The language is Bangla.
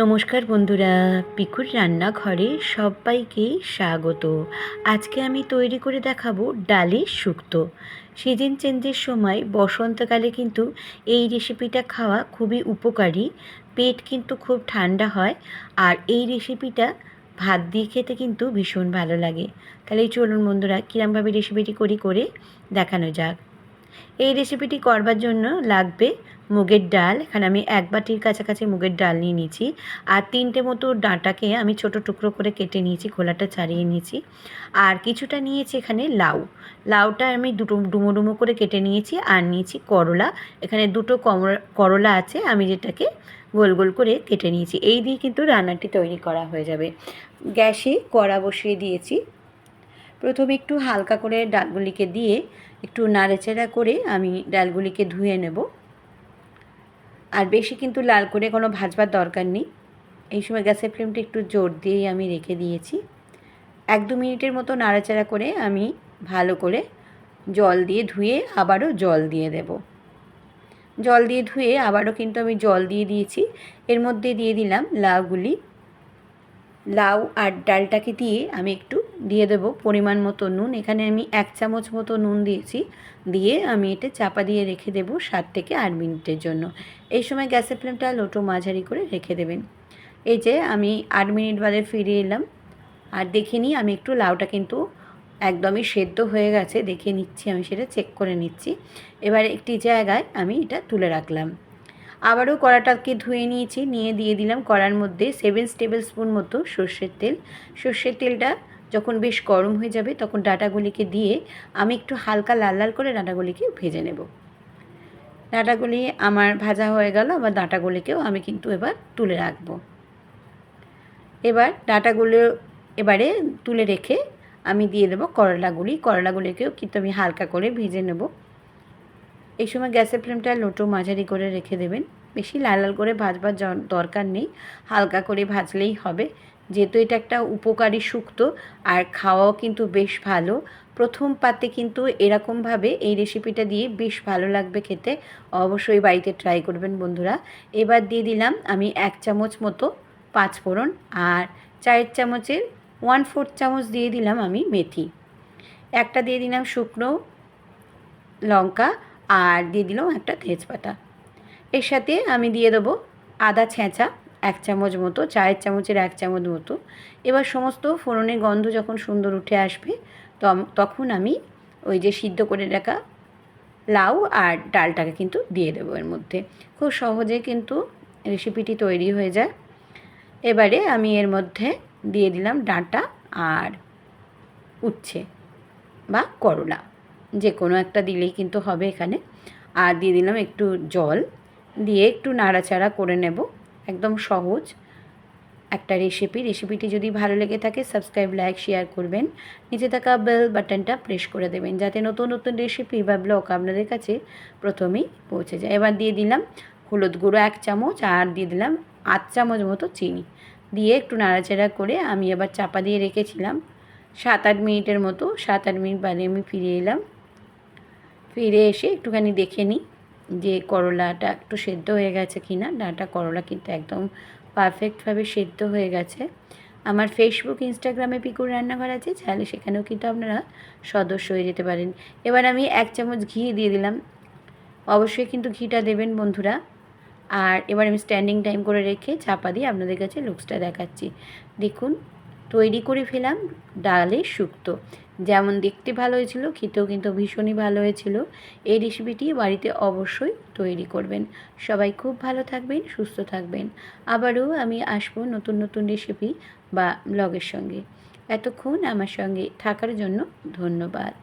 নমস্কার বন্ধুরা, পিকুর রান্নাঘরে সবাইকে স্বাগত। আজকে আমি তৈরি করে দেখাবো ডালের শুক্তো। সিজন চেঞ্জের সময় বসন্তকালে কিন্তু এই রেসিপিটা খাওয়া খুবই উপকারী, পেট কিন্তু খুব ঠান্ডা হয়, আর এই রেসিপিটা ভাত দিয়ে খেতে কিন্তু ভীষণ ভালো লাগে। তাহলে চলুন বন্ধুরা, কীরমভাবে রেসিপিটি করি করে দেখানো যাক। এই রেসিপিটি করবার জন্য লাগবে মুগের ডাল, এখানে আমি এক বাটির কাছাকাছি মুগের ডাল নিয়ে নিয়েছি। আর তিনটে মতো ডাঁটাকে আমি ছোট টুকরো করে কেটে নিয়েছি, খোলাটা ছাড়িয়ে নিয়েছি। আর কিছুটা নিয়েছি এখানে লাউ। লাউটা আমি দুটো ডুমো ডুমো করে কেটে নিয়েছি আর নিয়েছি করলা। এখানে দুটো করলা আছে, আমি যেটাকে গোল গোল করে কেটে নিয়েছি। এই দিয়ে কিন্তু রান্নাটি তৈরি করা হয়ে যাবে। গ্যাসে কড়া বসিয়ে দিয়েছি। প্রথমে একটু হালকা করে ডালগুলিকে দিয়ে একটু নাড়েচেড়া করে আমি ডালগুলিকে ধুয়ে নেব। আর বেশি কিন্তু লাল করে কোনো ভাজবার দরকার নেই। এই সময় গ্যাসের ফ্লেমটা একটু জোর দিয়েই আমি রেখে দিয়েছি। এক দু মিনিটের মতো নাড়াচাড়া করে আমি ভালো করে জল দিয়ে ধুয়ে আবারও জল দিয়ে দেব। জল দিয়ে ধুয়ে আবারও কিন্তু আমি জল দিয়ে দিয়েছি। এর মধ্যে দিয়ে দিলাম লাউগুলি। লাউ আর ডালটাকে দিয়ে আমি একটু দিয়ে দেবো পরিমাণ মতো নুন। এখানে আমি এক চামচ মতো নুন দিয়েছি। দিয়ে আমি এটা চাপা দিয়ে রেখে দেবো সাত থেকে আট মিনিটের জন্য। এই সময় গ্যাসের ফ্লেমটা লোটো মাঝারি করে রেখে দেবেন। এই যে আমি আট মিনিট বাদে ফিরে এলাম। আর দেখে নিই, আমি একটু লাউটা কিন্তু একদমই সেদ্ধ হয়ে গেছে। দেখে নিচ্ছি, আমি সেটা চেক করে নিচ্ছি। এবার একটি জায়গায় আমি এটা তুলে রাখলাম। আবারও কড়াটাকে ধুয়ে নিয়েছি, নিয়ে দিয়ে দিলাম কড়ার মধ্যে সেভেন টেবিল স্পুন মতো সর্ষের তেল। সর্ষের তেলটা যখন বেশ গরম হয়ে যাবে তখন ডাটাগুলিকে দিয়ে আমি একটু হালকা লাল লাল করে ডাটাগুলিকে ভেজে নেব। ডাটাগুলি আমার ভাজা হয়ে গেল, আবার ডাটাগুলিকেও আমি কিন্তু এবার তুলে রাখব। এবার ডাটাগুলো এবারে তুলে রেখে আমি দিয়ে দেবো করলাগুলি। করলাগুলিকেও কিন্তু আমি হালকা করে ভেজে নেব। এই সময় গ্যাসের ফ্লেমটা লোটো মাঝারি করে রেখে দেবেন। বেশি লাল লাল করে ভাজবার দরকার নেই। হালকা করে ভাজলেই হবে। যেহেতু এটা একটা উপকারী শুক্তো আর খাওয়াও কিন্তু বেশ ভালো। প্রথম পাতে কিন্তু এরকমভাবে এই রেসিপিটা দিয়ে বেশ ভালো লাগবে খেতে। অবশ্যই বাড়িতে ট্রাই করবেন বন্ধুরা। এবার দিয়ে দিলাম আমি এক চামচ মতো পাঁচ ফোড়ন আর চায়ের চামচের ওয়ান ফোর্থ চামচ দিয়ে দিলাম আমি মেথি। একটা দিয়ে দিলাম শুকনো লঙ্কা আর দিয়ে দিলাম একটা তেজপাতা। এর সাথে আমি দিয়ে দেবো আদা ছেঁচা, এক চামচ মতো, চায়ের চামচের এক চামচ মতো। এবার সমস্ত ফোড়নের গন্ধ যখন সুন্দর উঠে আসবে তখন আমি ওই যে সিদ্ধ করে রাখা লাউ আর ডালটাকে কিন্তু দিয়ে দেবো এর মধ্যে। খুব সহজে কিন্তু রেসিপিটি তৈরি হয়ে যায়। এবারে আমি এর মধ্যে দিয়ে দিলাম ডাঁটা আর উচ্ছে বা করলা। যে কোনো একটা দিলেই কিন্তু হবে এখানে। আর দিয়ে দিলাম একটু জল। দিয়ে একটু নাড়াচাড়া করে নেব। একদম সহজ একটা রেসিপি রেসিপিটি যদি ভালো লেগে থাকে সাবস্ক্রাইব লাইক শেয়ার করবেন। নিচে থাকা বেল বাটনটা প্রেস করে দেবেন, যাতে নতুন নতুন রেসিপি বা ব্লগ আপনাদের কাছে প্রথমেই পৌঁছে যায়। এবার দিয়ে দিলাম হলুদ গুঁড়ো এক চামচ আর দিয়ে দিলাম আধ চামচ মতো চিনি। দিয়ে একটু নাড়াচাড়া করে আমি এবার চাপা দিয়ে রেখেছিলাম। সাত আট মিনিটের মতো, সাত আট মিনিট বাদে আমি ফিরে এলাম। ফিরে এসে একটুখানি দেখে নিই যে করলাটা একটু সেদ্ধ হয়ে গেছে কি না ডাঁটা করলা কিন্তু একদম পারফেক্টভাবে সেদ্ধ হয়ে গেছে। আমার ফেসবুক ইনস্টাগ্রামে পিকুর রান্নাঘর আছে, চাইলে সেখানেও কিন্তু আপনারা সদস্য হয়ে যেতে পারেন। এবার আমি এক চামচ ঘি দিয়ে দিলাম। অবশ্যই কিন্তু ঘিটা দেবেন বন্ধুরা। আর এবার আমি স্ট্যান্ডিং টাইম করে রেখে চাপা দিয়ে আপনাদের কাছে লুকসটা দেখাচ্ছি। দেখুন তৈরি করে ফেলাম ডালে শুক্তো। যেমন দেখতে ভালো হয়েছিল, খেতেও কিন্তু ভীষণই ভালো হয়েছিল। এই রেসিপিটি বাড়িতে অবশ্যই তৈরি করবেন। সবাই খুব ভালো থাকবেন, সুস্থ থাকবেন। আবারও আমি আসব নতুন নতুন রেসিপি বা ব্লগের সঙ্গে। এতক্ষণ আমার সঙ্গে থাকার জন্য ধন্যবাদ।